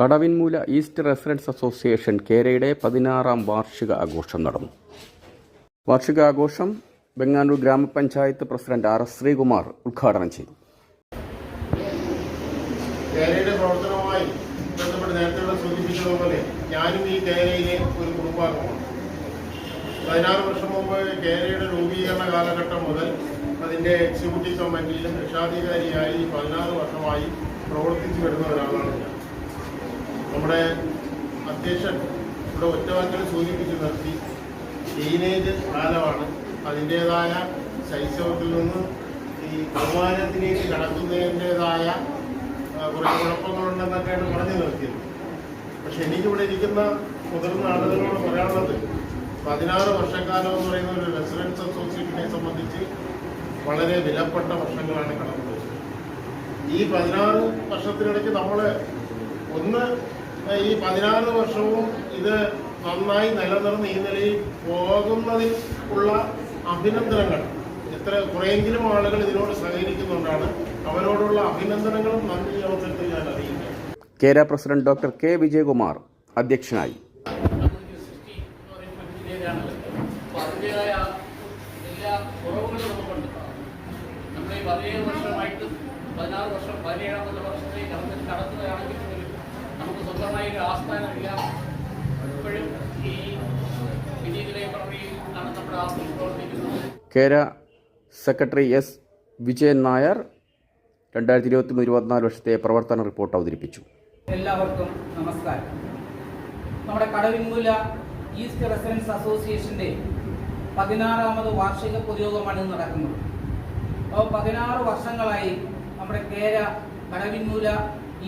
കടവിൻമൂല east residence association കേരയുടെ പതിനാറാം വാർഷിക ആഘോഷം നടന്നു. വാർഷികാഘോഷം ബെങ്ങാനൂർ ഗ്രാമപഞ്ചായത്ത് പ്രസിഡന്റ് ആർ എസ് ശ്രീകുമാർ ഉദ്ഘാടനം ചെയ്തു. ഞാനും ഈ കേരയിലെ ഒരു കുടുംബാംഗമാണ്. പതിനാറ് വർഷം മുമ്പ് കേരയുടെ രൂപീകരണ കാലഘട്ടം മുതൽ അതിന്റെ എക്സിക്യൂട്ടീവ് കമ്മിറ്റിയിലും രക്ഷാധികാരിയായി പതിനാറ് വർഷമായി പ്രവർത്തിച്ചു വരുന്ന ഒരാളാണ് ഞാൻ. അധ്യക്ഷൻ ഇവിടെ ഒറ്റവാക്കിൽ സൂചിപ്പിച്ചു നിർത്തി. ടീനേജ് കാലമാണ് അതിന്റേതായ ശൈശവത്തിൽ നിന്ന് ഈ ബഹുമാനത്തിലേക്ക് കടക്കുന്നതിന്റെതായ കുറേ കുഴപ്പങ്ങളുണ്ടെന്നൊക്കെയാണ് പറഞ്ഞു നിർത്തിയത്. പക്ഷെ എനിക്കിവിടെ ഇരിക്കുന്ന മുതിർന്ന ആളുകളോട് പറയാനുള്ളത് പതിനാറ് വർഷക്കാലം എന്ന് പറയുന്ന ഒരു റെസിഡൻസ് അസോസിയേഷനെ സംബന്ധിച്ച് വളരെ വിലപ്പെട്ട വർഷങ്ങളാണ് കടന്നുപോയത്. ഈ പതിനാറ് വർഷത്തിനിടയ്ക്ക് നമ്മൾ ഒന്ന് ഈ പതിനാറ് വർഷവും ഇത് നന്നായി നിലനിർന്ന് ഈ നിലയിൽ പോകുന്നതിൽ ഉള്ള അഭിനന്ദനങ്ങൾ. എത്ര കുറേങ്കിലും ആളുകൾ ഇതിനോട് സഹകരിക്കുന്നുണ്ടാണ്. അവരോടുള്ള അഭിനന്ദനങ്ങളും നന്ദി അവസരത്തിൽ ഞാൻ അറിയിക്കാം Kera president doctor K Vijayakumar അധ്യക്ഷനായി. പതിനേഴ് വർഷമായിട്ട് പതിനാറ് വർഷം പതിനേഴാമത്തെ വർഷത്തേക്ക് നമുക്ക് കടത്തുകയാണെങ്കിൽ പോലും നമുക്ക് ആസ്ഥാനമില്ല. ഇപ്പോഴും ഈ പ്രവൃത്തിയിലാണ് നമ്മുടെ ആസ്ഥാനം പ്രവർത്തിക്കുന്നത് കേര സെക്രട്ടറി എസ്. വിജയൻ നായർ രണ്ടായിരത്തി ഇരുപത്തി മൂന്ന് ഇരുപത്തിനാല് വർഷത്തെ പ്രവർത്തന റിപ്പോർട്ട് അവതരിപ്പിച്ചു. എല്ലാവർക്കും നമസ്കാരം. നമ്മുടെ കടവിൻമൂല ഈസ്റ്റ് റെസിഡൻസ് അസോസിയേഷന്റെ പതിനാറാമത് വാർഷിക പൊതുയോഗമാണ് ഇന്ന് നടക്കുന്നത്. അപ്പോൾ പതിനാറ് വർഷങ്ങളായി നമ്മുടെ Kera Kadavinmoola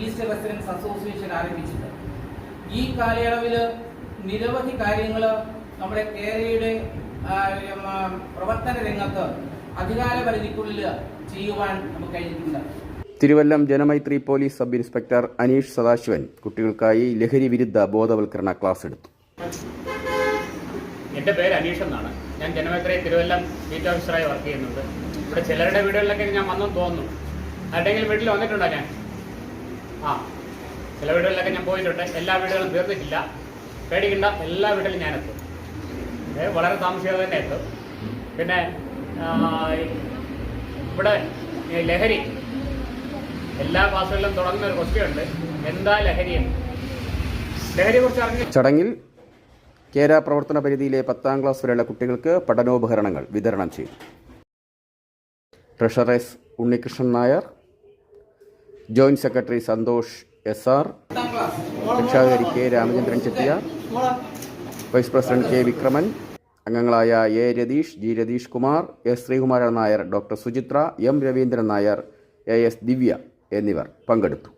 east residence association ആരംഭിച്ചിട്ട് ഈ കാലയളവിൽ നിരവധി കാര്യങ്ങൾ നമ്മുടെ കേരളയുടെ പ്രവർത്തന രംഗത്ത് അധികാര പരിധിക്കുള്ളിൽ ചെയ്യുവാൻ നമുക്ക് കഴിഞ്ഞിട്ടുണ്ട്. Thiruvallam Janamaithri police sub inspector Aneesh Sadasivan കുട്ടികൾക്കായി ലഹരി വിരുദ്ധ ബോധവൽക്കരണ ക്ലാസ് എടുത്തു. എന്റെ പേര് അനീഷ് എന്നാണ്. ഞാൻ ജനമൈത്രി തിരുവല്ലം ബീറ്റ് ഓഫീസറായി വർക്ക് ചെയ്യുന്നുണ്ട്. ഇവിടെ ചിലരുടെ വീടുകളിലൊക്കെ ഞാൻ വന്നു തോന്നുന്നു. ആരുടെങ്കിലും വീട്ടിൽ വന്നിട്ടുണ്ടോ ഞാൻ? ആ ചില വീടുകളിലൊക്കെ ഞാൻ പോയിട്ടുണ്ട്. എല്ലാ വീടുകളും തീർന്നിട്ടില്ല പേടിക്കണ്ട എല്ലാ വീട്ടിലും എത്തും വളരെ താമസിക്കാതെ തന്നെ എത്തും. പിന്നെ ഇവിടെ ലഹരി. എല്ലാ ക്ലാസ്സുകളിലും തുടങ്ങുന്ന ഒരു ക്വസ്റ്റ്യൻ ഉണ്ട്. എന്താ ലഹരി എന്ന്? ലഹരിയെക്കുറിച്ച് അറിഞ്ഞ ചടങ്ങിൽ കേര പ്രവർത്തന പരിധിയിലെ പത്താം ക്ലാസ് വരെയുള്ള കുട്ടികൾക്ക് പഠനോപകരണങ്ങൾ വിതരണം ചെയ്തു. Treasurers Unnikrishnan Nair joint secretary Santhosh S R രക്ഷാധികാരി K Ramachandran Chettiar vice president K Vikraman അംഗങ്ങളായ A Ratheesh G Ratheesh Kumar S Sreekumaran Nair doctor Suchitra M Raveendran Nair A S Divya എന്നിവർ പങ്കെടുത്തു.